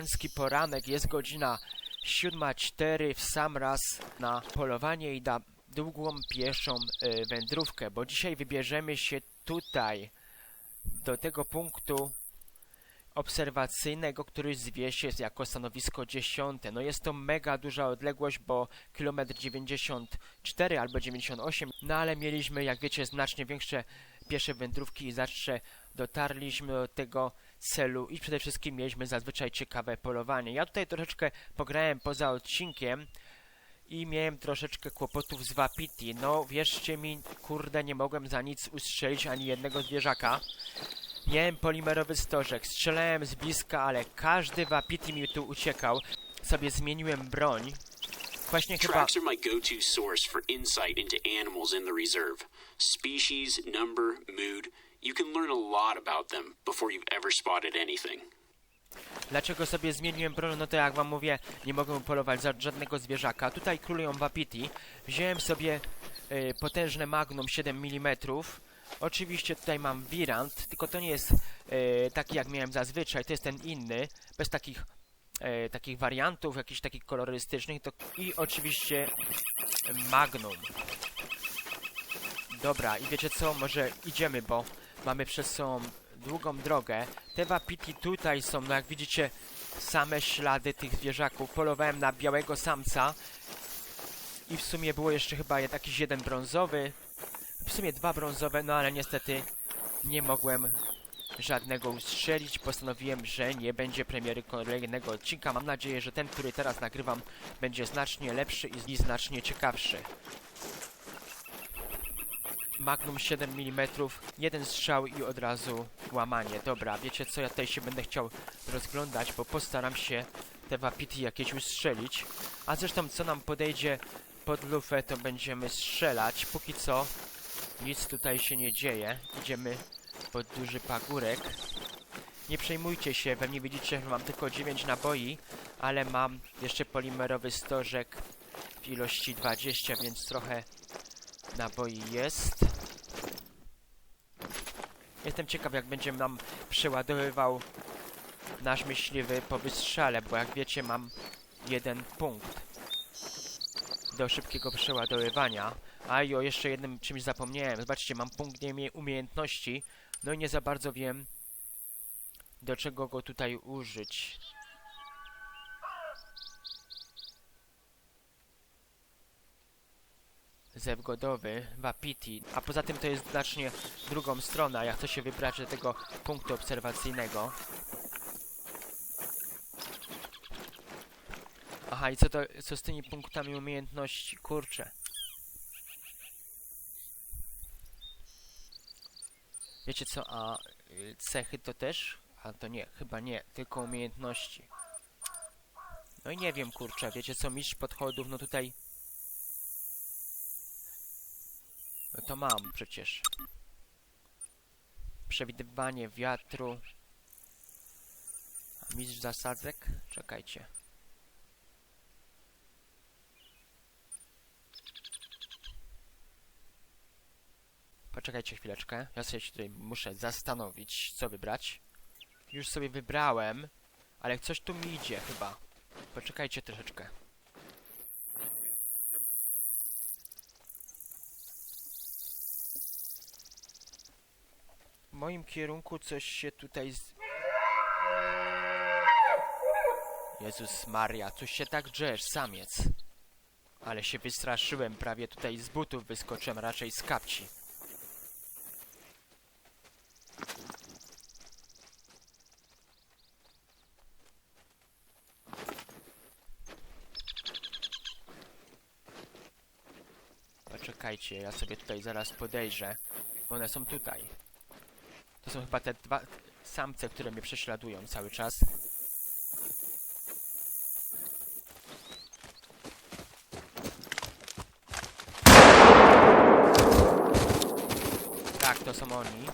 Amerykański poranek, jest godzina 7.04 w sam raz na polowanie i na długą pieszą y, wędrówkę, bo dzisiaj wybierzemy się tutaj, do tego punktu obserwacyjnego, który zwie się jako stanowisko dziesiąte. No jest to mega duża odległość, bo kilometr 94 albo 98, no ale mieliśmy, jak wiecie, znacznie większe piesze wędrówki i zawsze dotarliśmy do tego celu i przede wszystkim mieliśmy zazwyczaj ciekawe polowanie. Ja tutaj troszeczkę pograłem poza odcinkiem i miałem troszeczkę kłopotów z Wapiti. No wierzcie mi, kurde, nie mogłem za nic ustrzelić ani jednego zwierzaka. Miałem polimerowy stożek, strzelałem z bliska, ale każdy Wapiti mi tu uciekał. Sobie zmieniłem broń. Właśnie. Tracks are my go-to source for insight into animals in the reserve. Species, number, mood. You can learn a lot about them before you've ever spotted anything. Dlaczego sobie zmieniłem broń? No to jak wam mówię, nie mogę polować za żadnego zwierzaka. Tutaj królują Wapiti. Wziąłem sobie y, potężne Magnum 7 mm. Oczywiście tutaj mam Virant, tylko to nie jest y, taki jak miałem zazwyczaj, to jest ten inny, bez takich e, takich wariantów, jakichś takich kolorystycznych to, i oczywiście Magnum. Dobra, i wiecie co, może idziemy, bo mamy przed sobą długą drogę. Te wapiti tutaj są, no jak widzicie, same ślady tych zwierzaków. Polowałem na białego samca i w sumie było jeszcze chyba jakiś jeden brązowy, w sumie dwa brązowe, no ale niestety nie mogłem żadnego ustrzelić. Postanowiłem, że nie będzie premiery kolejnego odcinka. Mam nadzieję, że ten, który teraz nagrywam, będzie znacznie lepszy i znacznie ciekawszy. Magnum 7 mm, jeden strzał i od razu łamanie. Dobra, wiecie co, ja tutaj się będę chciał rozglądać, bo postaram się te wapity jakieś ustrzelić. A zresztą co nam podejdzie pod lufę, to będziemy strzelać. Póki co nic tutaj się nie dzieje. Idziemy pod duży pagórek. Nie przejmujcie się, pewnie widzicie, że mam tylko 9 naboi, ale mam jeszcze polimerowy stożek w ilości 20, więc trochę naboi jest. Jestem ciekaw, jak będzie nam przeładowywał nasz myśliwy po wystrzale, bo jak wiecie, mam jeden punkt do szybkiego przeładowywania. A i o jeszcze jednym czymś zapomniałem. Zobaczcie, mam punkt niemie- umiejętności, no i nie za bardzo wiem, do czego go tutaj użyć. Zew godowy, Wapiti, a poza tym to jest znacznie drugą stronę, ja chcę się wybrać do tego punktu obserwacyjnego. Aha, i co to, co z tymi punktami umiejętności? Kurczę. Wiecie co, a y, cechy to też? A to nie, chyba nie, tylko umiejętności. No i nie wiem, kurczę, wiecie co, mistrz podchodów, no tutaj... No to mam przecież. Przewidywanie wiatru. Mistrz zasadzek? Czekajcie. Poczekajcie chwileczkę. Ja sobie się tutaj muszę zastanowić, co wybrać. Już sobie wybrałem, ale coś tu mi idzie chyba. Poczekajcie troszeczkę. Moim kierunku coś się tutaj z... Jezus Maria, coś się tak drzesz, samiec. Ale się wystraszyłem, prawie tutaj z butów wyskoczyłem, raczej z kapci. Poczekajcie, ja sobie tutaj zaraz podejrzę. One są tutaj. To są chyba te dwa samce, które mnie prześladują cały czas. Tak, to są oni.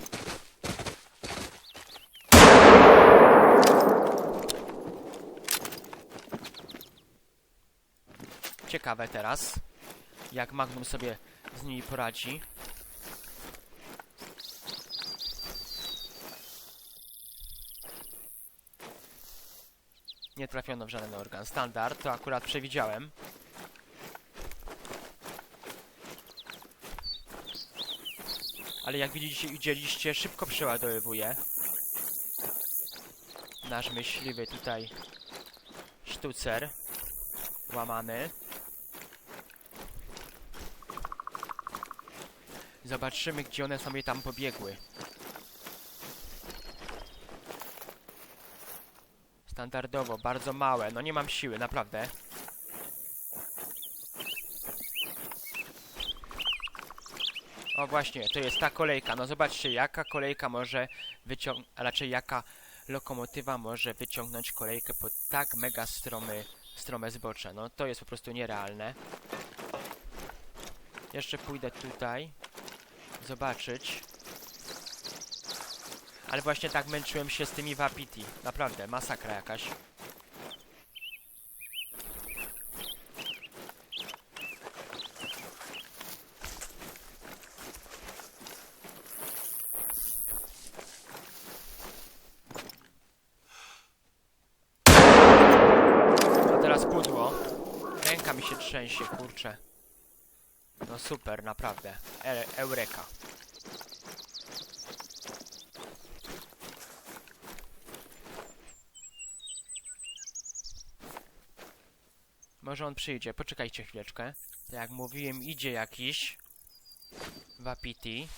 Ciekawe teraz, jak Magnum sobie z nimi poradzi. Nie trafiono w żaden organ. Standard, to akurat przewidziałem. Ale jak widzicie, widzieliście, szybko przeładowuje. Nasz myśliwy tutaj sztucer łamany. Zobaczymy, gdzie one sobie tam pobiegły. Standardowo, bardzo małe. No nie mam siły, naprawdę. O właśnie, to jest ta kolejka. No zobaczcie, jaka kolejka może wyciągnąć, a raczej jaka lokomotywa może wyciągnąć kolejkę po tak mega stromy, strome zbocze. No to jest po prostu nierealne. Jeszcze pójdę tutaj. Zobaczyć. Ale właśnie tak męczyłem się z tymi Wapiti. Naprawdę, masakra jakaś. A teraz pudło. Ręka mi się trzęsie, kurczę. No super, naprawdę. E Eureka. Może on przyjdzie, poczekajcie chwileczkę. Tak jak mówiłem, idzie jakiś Wapiti.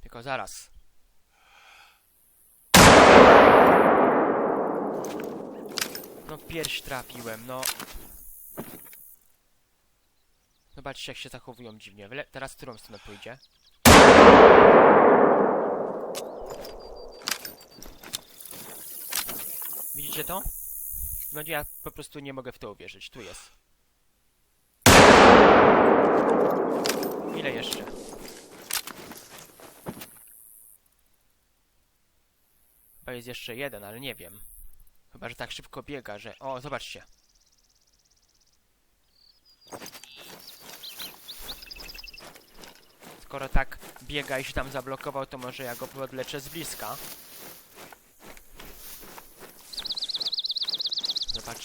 Tylko zaraz. No pierś trafiłem, no. Zobaczcie jak się zachowują dziwnie. Wyle teraz którą stronę pójdzie? Widzicie to? No ja po prostu nie mogę w to uwierzyć. Tu jest. Ile jeszcze? Chyba jest jeszcze jeden, ale nie wiem. Chyba, że tak szybko biega, że... O, zobaczcie. Skoro tak biega i się tam zablokował, to może ja go podleczę z bliska.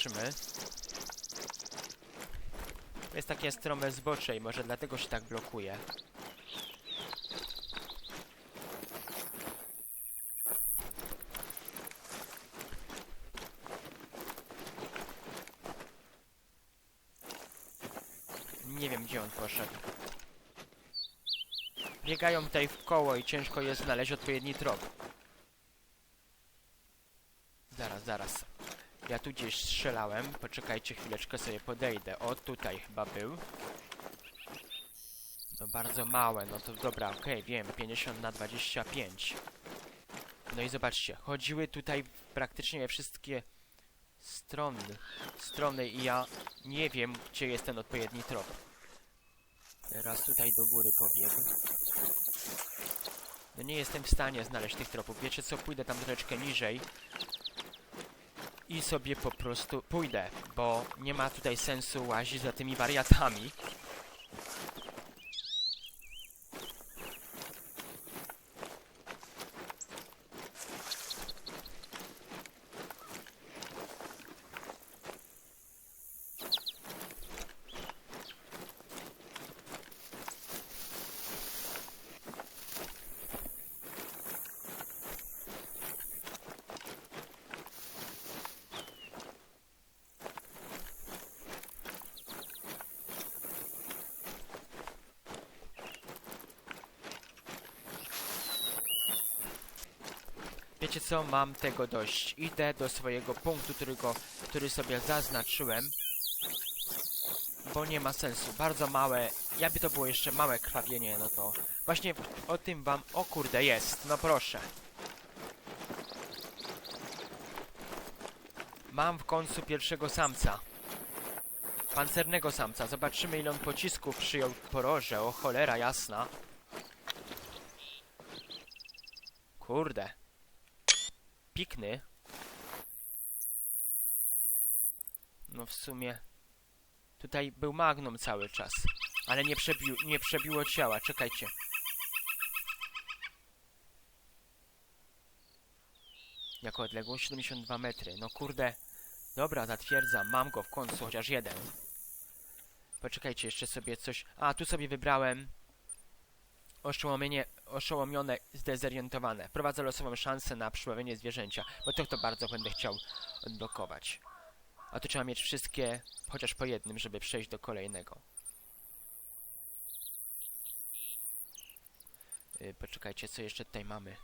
Zobaczymy. Jest takie strome zbocze i może dlatego się tak blokuje. Nie wiem, gdzie on poszedł. Biegają tutaj w koło i ciężko jest znaleźć odpowiedni trop. Zaraz, zaraz. Ja tu gdzieś strzelałem. Poczekajcie chwileczkę, sobie podejdę. O, tutaj chyba był. No bardzo małe, no to dobra, okej, wiem. 50 na 25. No i zobaczcie, chodziły tutaj praktycznie we wszystkie strony, strony i ja nie wiem, gdzie jest ten odpowiedni trop. Teraz tutaj do góry pobiegł. No nie jestem w stanie znaleźć tych tropów. Wiecie co, pójdę tam troszeczkę niżej i sobie po prostu pójdę, bo nie ma tutaj sensu łazić za tymi wariatami. Wiecie co, mam tego dość. Idę do swojego punktu, którego, który sobie zaznaczyłem. Bo nie ma sensu. Bardzo małe. Jakby to było jeszcze małe krwawienie, no to... Właśnie o tym wam... O kurde, jest. No proszę. Mam w końcu pierwszego samca. Pancernego samca. Zobaczymy ile on pocisków przyjął poroże. O cholera jasna. Kurde. Pikny. No w sumie... Tutaj był magnum cały czas. Ale nie, przebił, nie przebiło ciała. Czekajcie. Jako odległość 72 metry. No kurde. Dobra, zatwierdzam. Mam go w końcu, chociaż jeden. Poczekajcie, jeszcze sobie coś... A, tu sobie wybrałem... Oszołomienie, oszołomione, zdezorientowane. Wprowadzę losową szansę na przyławienie zwierzęcia, bo to to bardzo będę chciał odblokować. A tu trzeba mieć wszystkie, chociaż po jednym, żeby przejść do kolejnego. Yy, poczekajcie, co jeszcze tutaj mamy.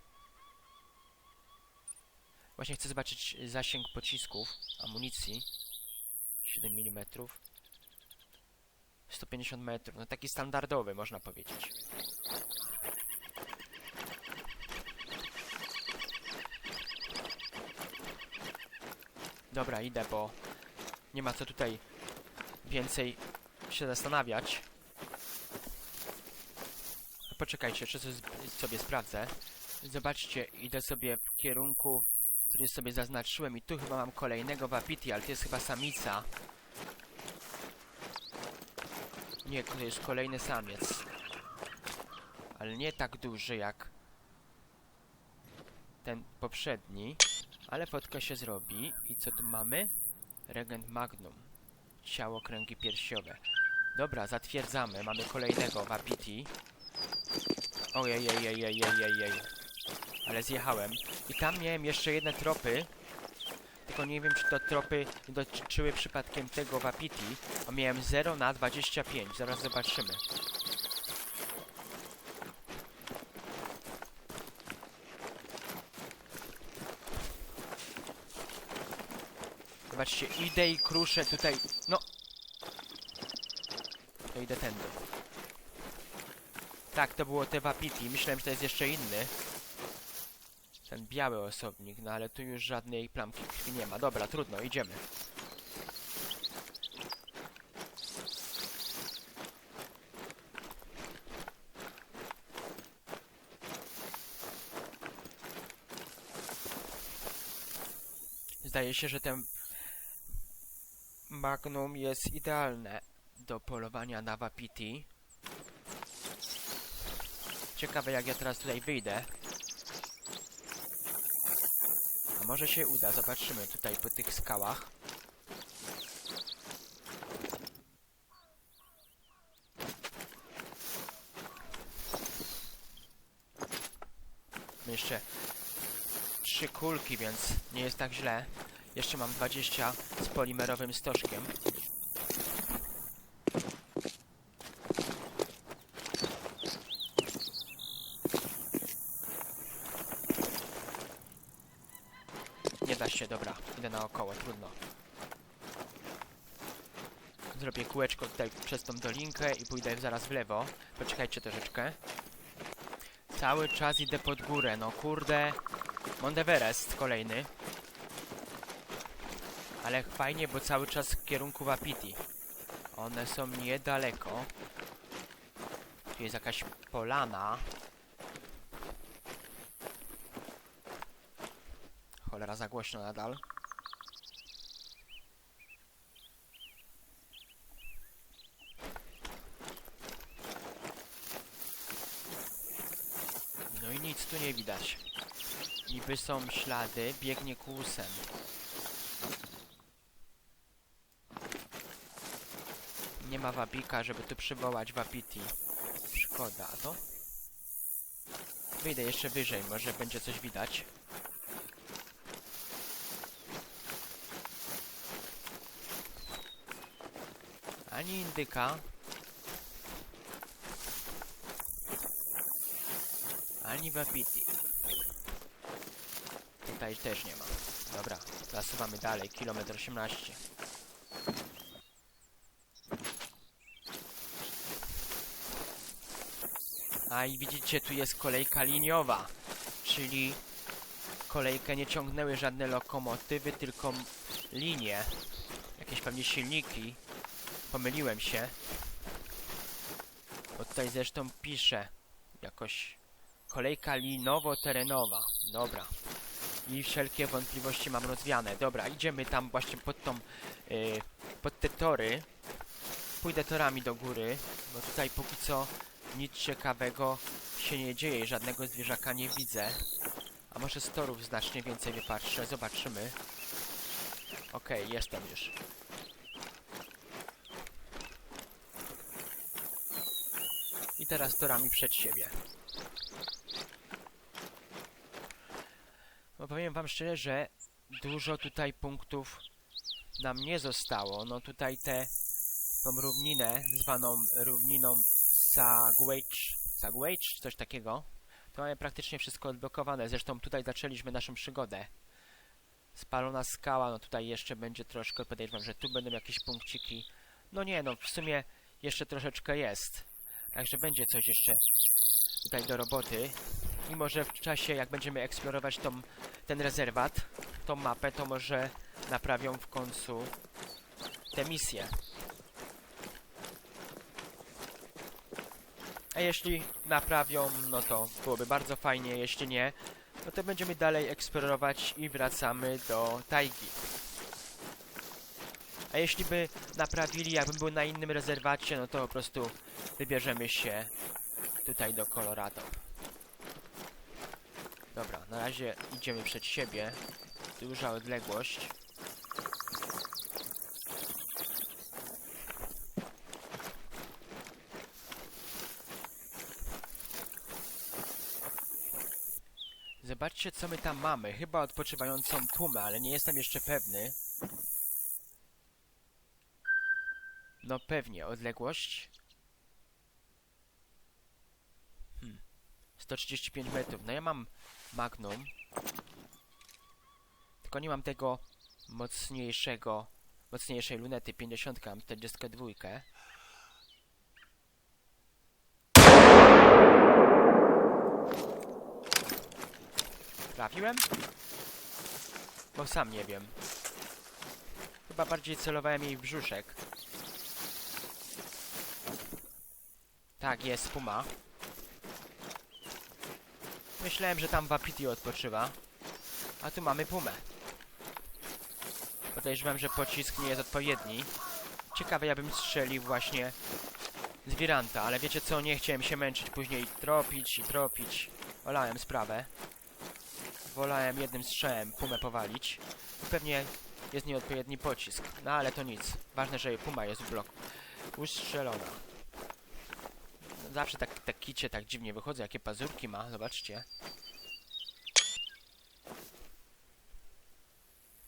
Właśnie chcę zobaczyć zasięg pocisków, amunicji. 7 mm. 150 metrów, no taki standardowy można powiedzieć. Dobra, idę, bo nie ma co tutaj więcej się zastanawiać. Poczekajcie, jeszcze coś sobie sprawdzę. Zobaczcie, idę sobie w kierunku, który sobie zaznaczyłem i tu chyba mam kolejnego Wapiti, ale to jest chyba samica. Nie, to jest kolejny samiec. Ale nie tak duży jak ten poprzedni. Ale fotka się zrobi. I co tu mamy? Regent Magnum. Ciało kręgi piersiowe. Dobra, zatwierdzamy. Mamy kolejnego Wapiti. Ojej, ojej, ojej, ojej, ojej. Ale zjechałem. I tam miałem jeszcze jedne tropy. Tylko nie wiem, czy to tropy dotyczyły przypadkiem tego Wapiti. A miałem 0 na 25. Zaraz zobaczymy. Zobaczcie, idę i kruszę tutaj. No! To idę tędy. Tak, to było te Wapiti. Myślałem, że to jest jeszcze inny. Ten biały osobnik, no ale tu już żadnej plamki krwi nie ma. Dobra, trudno, idziemy. Zdaje się, że ten Magnum jest idealne do polowania na Wapiti. Ciekawe jak ja teraz tutaj wyjdę. A może się uda, zobaczymy tutaj po tych skałach. Jeszcze trzy kulki, więc nie jest tak źle. Jeszcze mam 20 z polimerowym stożkiem. Nie da się, dobra. Idę naokoło, trudno. Zrobię kółeczko tutaj przez tą dolinkę i pójdę zaraz w lewo. Poczekajcie troszeczkę. Cały czas idę pod górę, no kurde. Monteverest kolejny. Ale fajnie, bo cały czas w kierunku Wapiti. One są niedaleko. Tu jest jakaś polana. Cholera, za głośno nadal. No i nic tu nie widać. Niby są ślady, biegnie kłusem. Nie ma wabika, żeby tu przywołać wapiti. Szkoda, a to? Wyjdę jeszcze wyżej, może będzie coś widać. Ani indyka. Ani wapiti. Tutaj też nie ma. Dobra, zasuwamy dalej, kilometr 18. A i widzicie, tu jest kolejka liniowa, czyli kolejkę nie ciągnęły żadne lokomotywy, tylko linie. Jakieś pewnie silniki. Pomyliłem się. Bo tutaj zresztą pisze jakoś kolejka linowo-terenowa. Dobra. I wszelkie wątpliwości mam rozwiane. Dobra, idziemy tam właśnie pod tą, yy, pod te tory. Pójdę torami do góry, bo tutaj póki co nic ciekawego się nie dzieje, żadnego zwierzaka nie widzę. A może z torów znacznie więcej wypatrzę, zobaczymy. Okej, jestem już. I teraz torami przed siebie. Bo powiem wam szczerze, że dużo tutaj punktów nam nie zostało. No tutaj te tą równinę zwaną równiną Sagwage, Sagwage, coś takiego, to mamy praktycznie wszystko odblokowane. Zresztą tutaj zaczęliśmy naszą przygodę. Spalona skała, no tutaj jeszcze będzie troszkę, podejrzewam, że tu będą jakieś punkciki. No nie, no w sumie jeszcze troszeczkę jest. Także będzie coś jeszcze tutaj do roboty. I może w czasie, jak będziemy eksplorować tą, ten rezerwat, tą mapę, to może naprawią w końcu te misje. A jeśli naprawią, no to byłoby bardzo fajnie, jeśli nie, no to będziemy dalej eksplorować i wracamy do tajgi. A jeśli by naprawili, jakbym był na innym rezerwacie, no to po prostu wybierzemy się tutaj do Colorado. Dobra, na razie idziemy przed siebie. Duża odległość. Co my tam mamy. Chyba odpoczywającą pumę, ale nie jestem jeszcze pewny. No pewnie, odległość. Hmm. 135 metrów. No ja mam Magnum. Tylko nie mam tego mocniejszego, mocniejszej lunety 50, mam 42. Trafiłem? Bo sam nie wiem. Chyba bardziej celowałem jej w brzuszek. Tak, jest puma. Myślałem, że tam Wapiti odpoczywa. A tu mamy pumę. Podejrzewam, że pocisk nie jest odpowiedni. Ciekawe, ja bym strzelił właśnie z Wiranta, ale wiecie co, nie chciałem się męczyć później tropić i tropić. Olałem sprawę. Wolałem jednym strzałem pumę powalić. Pewnie jest nieodpowiedni pocisk. No ale to nic. Ważne, że puma jest w bloku. Ustrzelona. Zawsze tak, tak kicie tak dziwnie wychodzą, jakie pazurki ma, zobaczcie.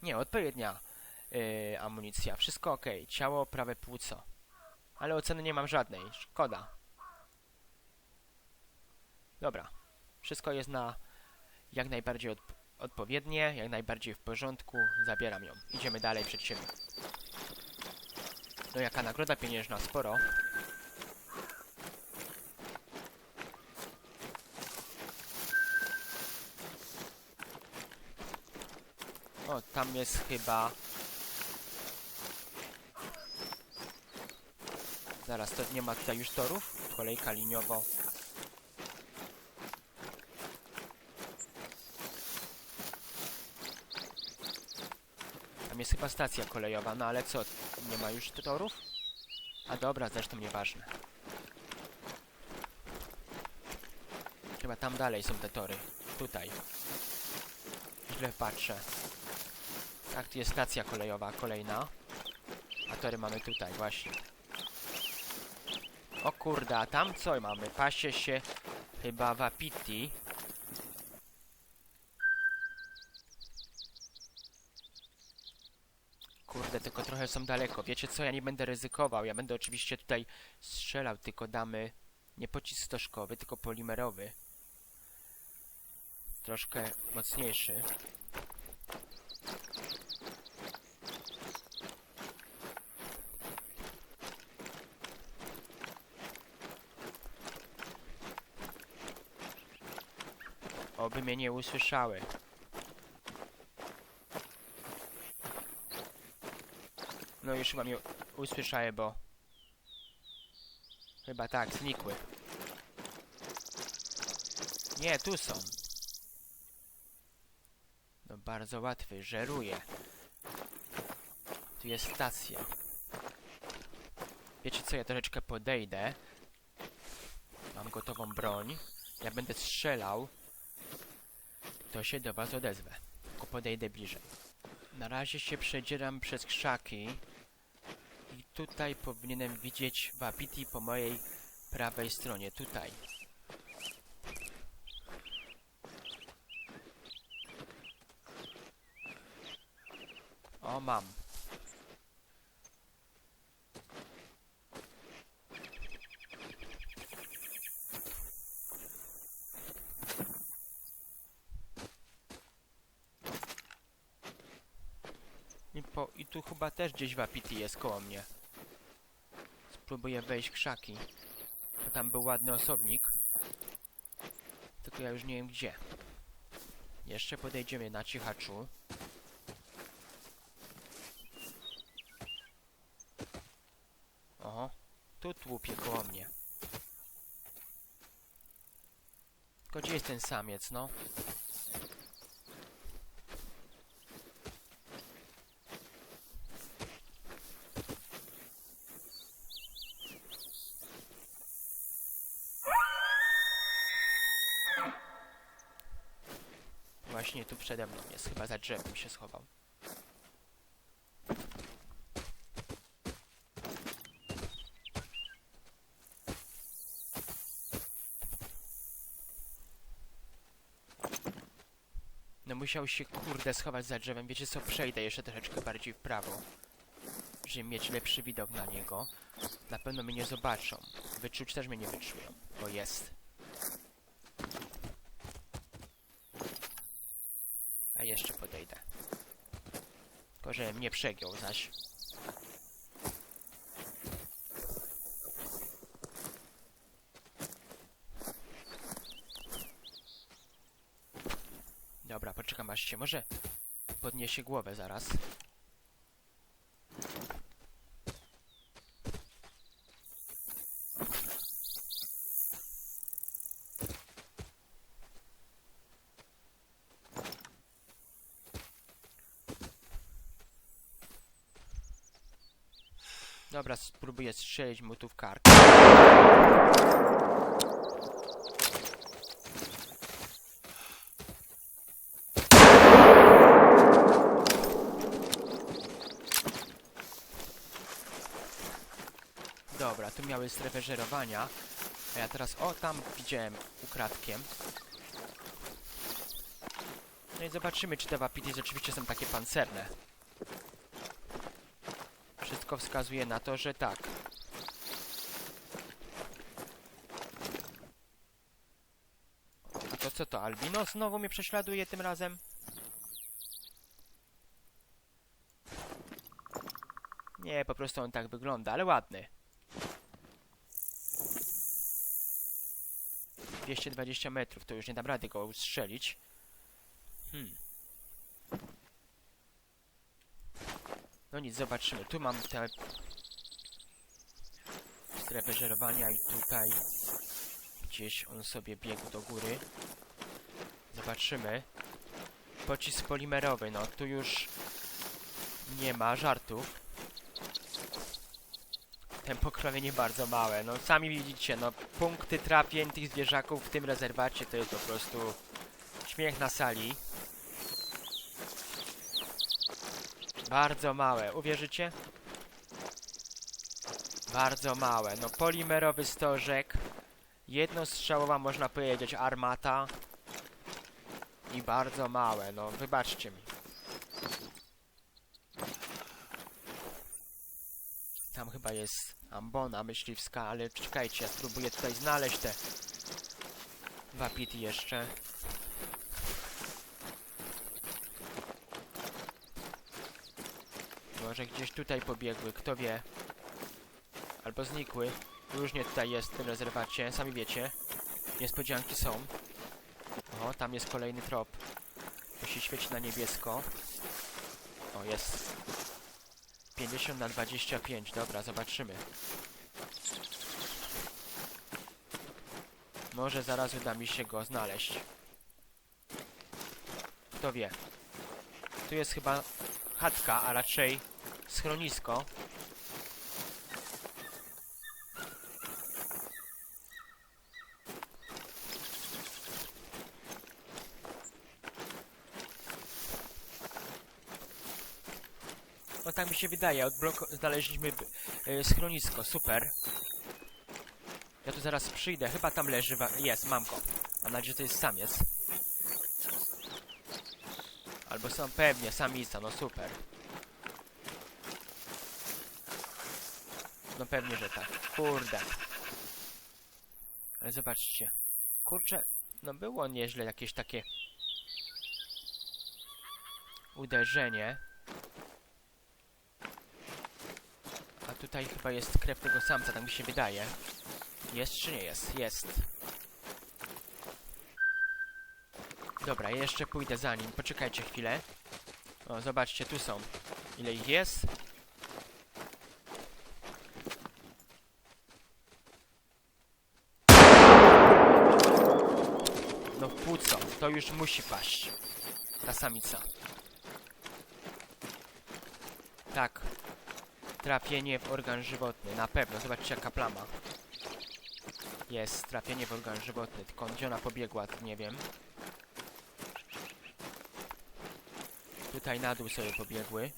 Nie, odpowiednia yy, amunicja, wszystko ok. Ciało, prawe płuco. Ale oceny nie mam żadnej, szkoda. Dobra, wszystko jest na jak najbardziej odp odpowiednie, jak najbardziej w porządku. Zabieram ją. Idziemy dalej przed siebie. No jaka nagroda pieniężna, sporo. O, tam jest chyba... Zaraz, to nie ma tutaj już torów? Kolejka liniowo. Jest chyba stacja kolejowa, no ale co? Nie ma już torów? A dobra, zresztą nieważne. Chyba tam dalej są te tory. Tutaj. Źle patrzę. Tak, tu jest stacja kolejowa, kolejna. A tory mamy tutaj, właśnie. O kurde, a tam co mamy? Pasie się chyba Wapiti. Kurde, tylko trochę są daleko. Wiecie co, ja nie będę ryzykował. Ja będę oczywiście tutaj strzelał, tylko damy nie pocisk stożkowy, tylko polimerowy. Troszkę mocniejszy. Oby mnie nie usłyszały. No już chyba mnie usłyszały, bo... Chyba tak, znikły. Nie, tu są. No bardzo łatwy, żeruje. Tu jest stacja. Wiecie co, ja troszeczkę podejdę. Mam gotową broń. Ja będę strzelał. to się do was odezwę. Tylko podejdę bliżej. Na razie się przedzieram przez krzaki. Tutaj powinienem widzieć Wapiti po mojej prawej stronie. Tutaj. O, mam. I, po, I tu chyba też gdzieś Wapiti jest koło mnie. Spróbuję wejść w krzaki. Bo tam był ładny osobnik. Tylko ja już nie wiem gdzie. Jeszcze podejdziemy na cichaczu. Oho, tu tłupie koło mnie. Tylko gdzie jest ten samiec, no? Przede mną jest, chyba za drzewem się schował. No musiał się kurde schować za drzewem. Wiecie co, przejdę jeszcze troszeczkę bardziej w prawo. Żeby mieć lepszy widok na niego. Na pewno mnie nie zobaczą. Wyczuć też mnie nie wyczują, bo jest. A jeszcze podejdę. Tylko, że mnie przegiął zaś. Dobra, poczekam aż się może podniesie głowę zaraz. Dobra, spróbuję strzelić mu tu w kark. Dobra, tu miały strefę żerowania. A ja teraz, o tam widziałem ukradkiem. No i zobaczymy, czy te wapity rzeczywiście są takie pancerne. Wszystko wskazuje na to, że tak. A to co to, Albino znowu mnie prześladuje tym razem? Nie, po prostu on tak wygląda, ale ładny. 220 metrów, to już nie dam rady go ustrzelić. Hmm. No nic, zobaczymy. Tu mam te strefę żerowania i tutaj gdzieś on sobie biegł do góry. Zobaczymy. Pocisk polimerowy, no tu już nie ma żartów. Tempo krwawienie bardzo małe, no sami widzicie, no punkty trafień tych zwierzaków w tym rezerwacie to jest po prostu śmiech na sali. Bardzo małe, uwierzycie? Bardzo małe. No polimerowy stożek. Jednostrzałowa można powiedzieć armata. I bardzo małe, no wybaczcie mi. Tam chyba jest ambona myśliwska, ale czekajcie, ja spróbuję tutaj znaleźć te wapity jeszcze. Może gdzieś tutaj pobiegły, kto wie. Albo znikły. Różnie tutaj jest w tym rezerwacie, sami wiecie. Niespodzianki są. O, tam jest kolejny trop. To się świeci na niebiesko. O, jest. 50 na 25, dobra, zobaczymy. Może zaraz uda mi się go znaleźć. Kto wie. Tu jest chyba chatka, a raczej schronisko. No tak mi się wydaje, odblok znaleźliśmy yy, schronisko, super. Ja tu zaraz przyjdę, chyba tam leży, jest, mam go. Mam nadzieję, że to jest samiec. Albo są pewnie samica, no super. No pewnie, że tak. Kurde. Ale zobaczcie. Kurczę, no było nieźle jakieś takie uderzenie. A tutaj chyba jest krew tego samca, tak mi się wydaje. Jest czy nie jest? Jest. Dobra, jeszcze pójdę za nim. Poczekajcie chwilę. O, zobaczcie, tu są. Ile ich jest? No płuco, to już musi paść. Ta samica. Tak. Trafienie w organ żywotny, na pewno. Zobaczcie jaka plama. Jest, trafienie w organ żywotny. Tylko gdzie ona pobiegła, to nie wiem. Tutaj na dół sobie pobiegły.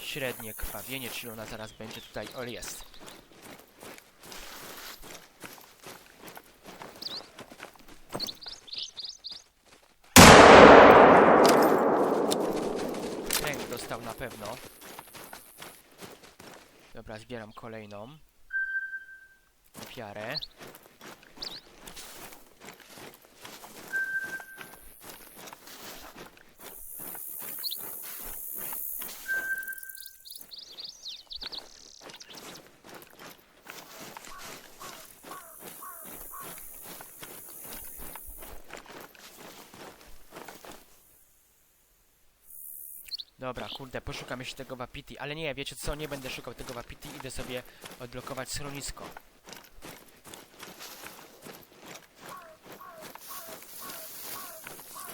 Średnie krwawienie, czyli ona zaraz będzie tutaj... O, jest. Pewno. Dobra, zbieram kolejną. Ofiarę. Dobra, kurde, poszukam jeszcze tego Wapiti, ale nie, wiecie co, nie będę szukał tego Wapiti, idę sobie odblokować schronisko.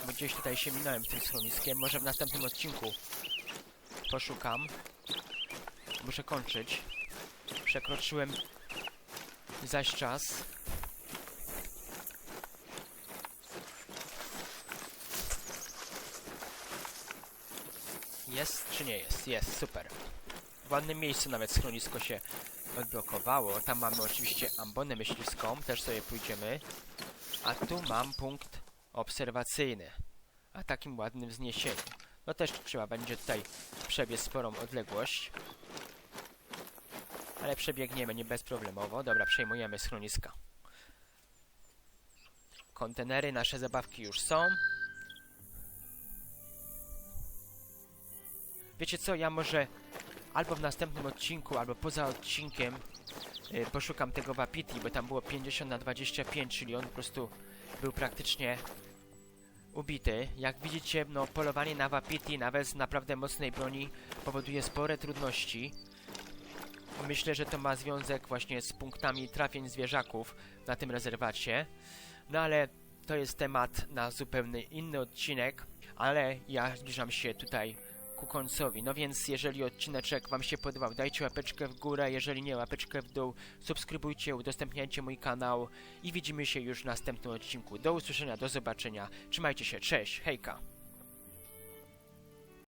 Bo gdzieś tutaj się minąłem tym schroniskiem, może w następnym odcinku poszukam. Muszę kończyć. Przekroczyłem zaś czas. Jest czy nie jest? Jest, super. W ładnym miejscu nawet schronisko się odblokowało. Tam mamy oczywiście ambonę myśliwską, też sobie pójdziemy. A tu mam punkt obserwacyjny. A takim ładnym wzniesieniu. No też trzeba będzie tutaj przebiec sporą odległość. Ale przebiegniemy nie bezproblemowo. Dobra, przejmujemy schroniska. Kontenery, nasze zabawki już są. Wiecie co, ja może albo w następnym odcinku, albo poza odcinkiem y, poszukam tego Wapiti, bo tam było 50 na 25, czyli on po prostu był praktycznie ubity. Jak widzicie, no polowanie na Wapiti, nawet z naprawdę mocnej broni, powoduje spore trudności. Myślę, że to ma związek właśnie z punktami trafień zwierzaków na tym rezerwacie. No ale to jest temat na zupełnie inny odcinek, ale ja zbliżam się tutaj ku końcowi. No więc jeżeli odcineczek Wam się podobał, dajcie łapeczkę w górę, jeżeli nie łapeczkę w dół, subskrybujcie, udostępniajcie mój kanał i widzimy się już w następnym odcinku. Do usłyszenia, do zobaczenia, trzymajcie się, cześć, hejka!